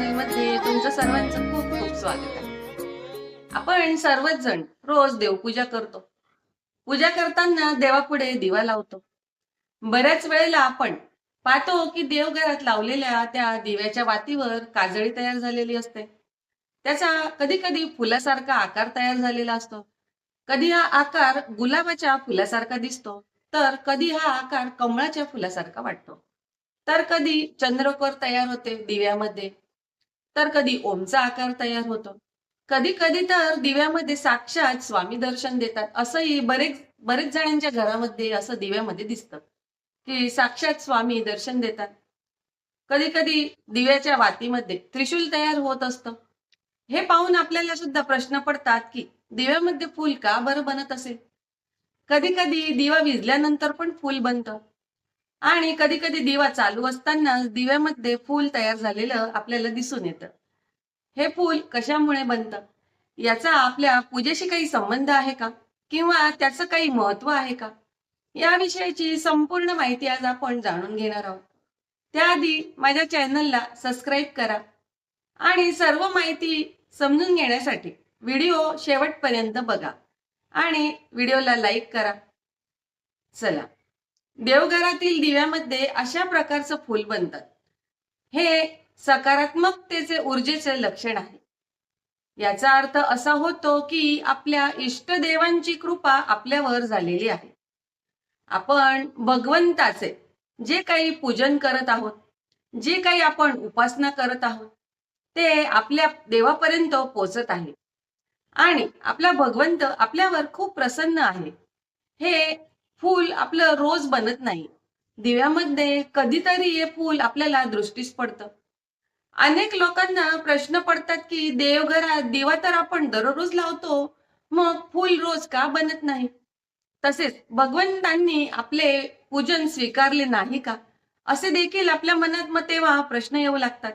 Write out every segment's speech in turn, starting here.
चॅनलमध्ये तुमचं सर्वांचं खूप खूप स्वागत आहे. आपण सर्वच जण रोज देवपूजा करतो. पूजा करताना देवापुढे दिवा लावतो. बऱ्याच वेळेला आपण पाहतो की देवघरात लावलेल्या त्या दिव्याच्या वातीवर काजळी तयार झालेली असते. त्याचा कधी कधी फुलासारखा आकार तयार झालेला असतो. कधी हा आकार गुलाबाच्या फुलासारखा दिसतो तर कधी हा आकार कमळाच्या फुलासारखा वाटतो. तर कधी चंद्रकोर तयार होते दिव्यामध्ये तर कधी ओमचा आकार तयार होतो. कधी कधी तर दिव्यामध्ये साक्षात स्वामी दर्शन देतात. असंही बरेच बरेच जणांच्या घरामध्ये असं दिव्यामध्ये दिसतं की साक्षात स्वामी दर्शन देतात. कधी कधी दिव्याच्या वातीमध्ये त्रिशूल तयार होत असतं. हे पाहून आपल्याला सुद्धा प्रश्न पडतात की दिव्यामध्ये फूल का बरं बनत असेल? कधी कधी दिवा विजल्यानंतर पण फूल बनतं. आणि कधी कधी दिवा चालू असताना दिव्यामध्ये फूल तयार झालेलं आपल्याला दिसून येतं. हे फूल कशामुळे बनतं? याचा आपल्या पूजेशी काही संबंध आहे का? किंवा त्याचं काही महत्त्व आहे का? याविषयीची संपूर्ण माहिती आज आपण जाणून घेणार आहोत. त्याआधी माझ्या चॅनलला सबस्क्राईब करा आणि सर्व माहिती समजून घेण्यासाठी व्हिडिओ शेवटपर्यंत बघा आणि व्हिडिओला लाईक करा. चला. देवघरातील दिव्यामध्ये अशा प्रकारचं फूल बनतात. हे सकारात्मकतेचे ऊर्जेचे लक्षण आहे. याचा अर्थ असा होतो की आपल्या इष्टदेवांची कृपा आपल्यावर झालेली आहे. आपण भगवंताचे जे काही पूजन करत आहोत जे काही आपण उपासना करत आहोत ते आपल्या देवापर्यंत पोचत आहे. आणि आपला भगवंत आपल्यावर खूप प्रसन्न आहे. हे फूल आपलं रोज बनत नाही. दिव्यामध्ये कधीतरी हे फूल आपल्याला दृष्टीस पडतं. अनेक लोकांना प्रश्न पडतात की देवघरात दिवा तर आपण दररोज लावतो मग फूल रोज का बनत नाही? तसेच भगवंतांनी आपले पूजन स्वीकारले नाही का? असे देखील आपल्या मनात मग तेव्हा प्रश्न येऊ लागतात.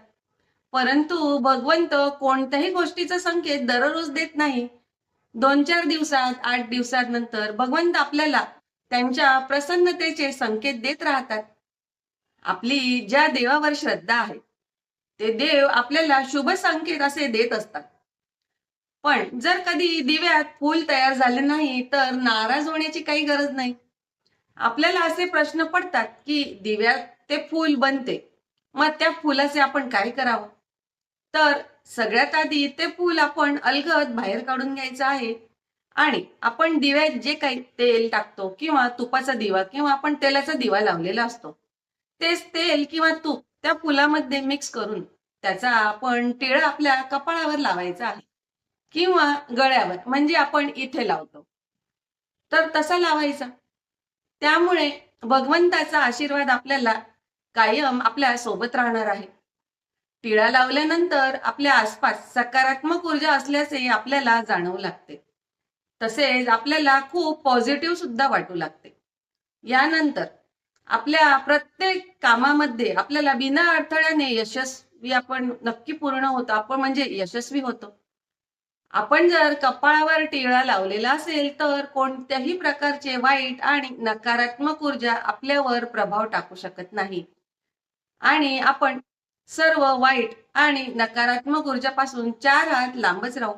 परंतु भगवंत कोणत्याही गोष्टीचा संकेत दररोज देत नाही. दोन चार दिवसात आठ दिवसानंतर भगवंत आपल्याला त्यांच्या प्रसन्नतेचे संकेत देत राहतात. आपली ज्या देवावर श्रद्धा आहे ते देव आपल्याला शुभ संकेत असे देत असतात. पण जर कधी दिव्यात फूल तयार झाले नाही तर नाराज होण्याची काही गरज नाही. आपल्याला असे प्रश्न पडतात की दिव्यात ते फूल बनते मग त्या फुलाचे आपण काय करावं? तर सगळ्यात आधी ते फूल आपण अलगद बाहेर काढून घ्यायचं आहे. आणि आपण दिव्यात जे काही तेल टाकतो किंवा तुपाचा दिवा किंवा आपण तेलाचा दिवा लावलेला असतो तेच तेल किंवा तूप त्या फुलामध्ये मिक्स करून त्याचा आपण टिळा आपल्या कपाळावर लावायचा आहे किंवा गळ्यावर म्हणजे आपण इथे लावतो. तर तसा लावायचा. त्यामुळे भगवंताचा आशीर्वाद आपल्याला कायम आपल्यासोबत राहणार आहे. टिळा लावल्यानंतर आपल्या आसपास सकारात्मक ऊर्जा असल्याचे आपल्याला जाणवू लागते. तसेच आपल्याला खूप पॉझिटिव्ह सुद्धा वाटू लागते. यानंतर आपल्या प्रत्येक कामामध्ये आपल्याला बिना अडथळ्याने यशस्वी आपण नक्की पूर्ण होतो. आपण म्हणजे यशस्वी होतो. आपण जर कपाळावर टिळा लावलेला असेल तर कोणत्याही प्रकारचे वाईट आणि नकारात्मक ऊर्जा आपल्यावर प्रभाव टाकू शकत नाही. आणि आपण सर्व वाईट आणि नकारात्मक ऊर्जापासून चार हात लांबच राहू.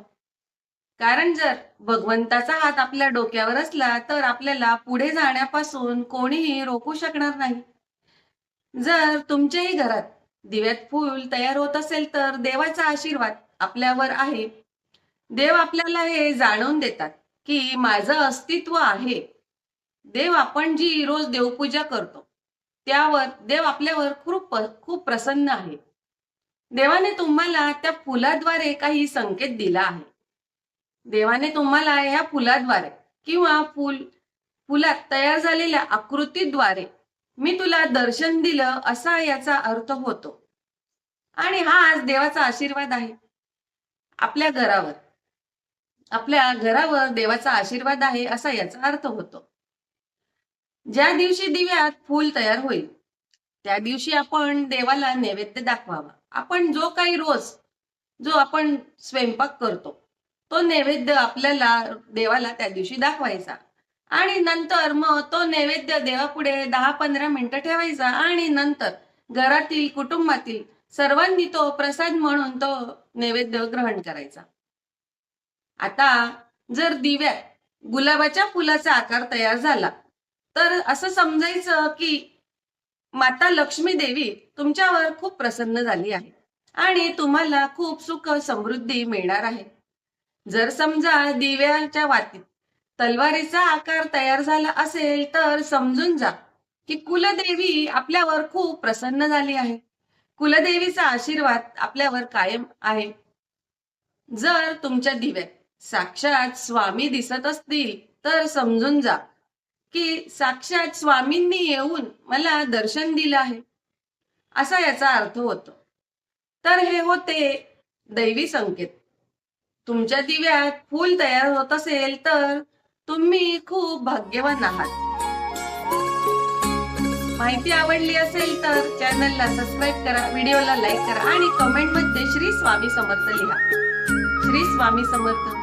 कारण जर भगवंताचा हात आपल्या डोक्यावर असला तर आपल्याला पुढे जाण्यापासून कोणीही रोखू शकणार नाही. जर तुमच्याही घरात दिव्यात फूल तयार होत असेल तर देवाचा आशीर्वाद आपल्यावर आहे. देव आपल्याला हे जाणून देतात की माझं अस्तित्व आहे. देव आपण जी रोज देवपूजा करतो त्यावर देव आपल्यावर खूप खूप प्रसन्न आहे. देवाने तुम्हाला त्या फुलाद्वारे काही संकेत दिला आहे. देवाने तुम्हाला ह्या फुलाद्वारे किंवा फुल फुलात तयार झालेल्या आकृतीद्वारे मी तुला दर्शन दिलं असा याचा अर्थ होतो. आणि हा आज देवाचा आशीर्वाद आहे. आपल्या घरावर आपल्या घरावर देवाचा आशीर्वाद आहे असा याचा अर्थ होतो. ज्या दिवशी दिव्यात फूल तयार होईल त्या दिवशी आपण देवाला नैवेद्य दाखवावा. आपण जो काही रोज जो आपण स्वयंपाक करतो तो नैवेद्य आपल्याला देवाला त्या दिवशी दाखवायचा. आणि नंतर मग तो नैवेद्य देवापुढे दहा पंधरा मिनिटं ठेवायचा. आणि नंतर घरातील कुटुंबातील सर्वांनी तो प्रसाद म्हणून तो नैवेद्य ग्रहण करायचा. आता जर दिव्यात गुलाबाच्या फुलाचा आकार तयार झाला तर असं समजायचं की माता लक्ष्मी देवी तुमच्यावर खूप प्रसन्न झाली आहे. आणि तुम्हाला खूप सुख समृद्धी मिळणार आहे. जर समजा दिव्याच्या वातीत तलवारीचा आकार तयार झाला असेल तर समजून जा की कुलदेवी आपल्यावर खूप प्रसन्न झाली आहे. कुलदेवीचा आशीर्वाद आपल्यावर कायम आहे. जर तुमच्या दिव्यात साक्षात स्वामी दिसत असतील तर समजून जा की साक्षात स्वामींनी येऊन मला दर्शन दिलं आहे. असा याचा अर्थ होतो. तर हे होते दैवी संकेत. तुमच्या दिव्यात फूल तयार होत असेल तर तुम्ही खूप भाग्यवान आहात. माहिती आवडली असेल तर चॅनलला सबस्क्राईब करा व्हिडिओला लाईक करा आणि कमेंटमध्ये श्री स्वामी समर्थ लिहा. श्री स्वामी समर्थ.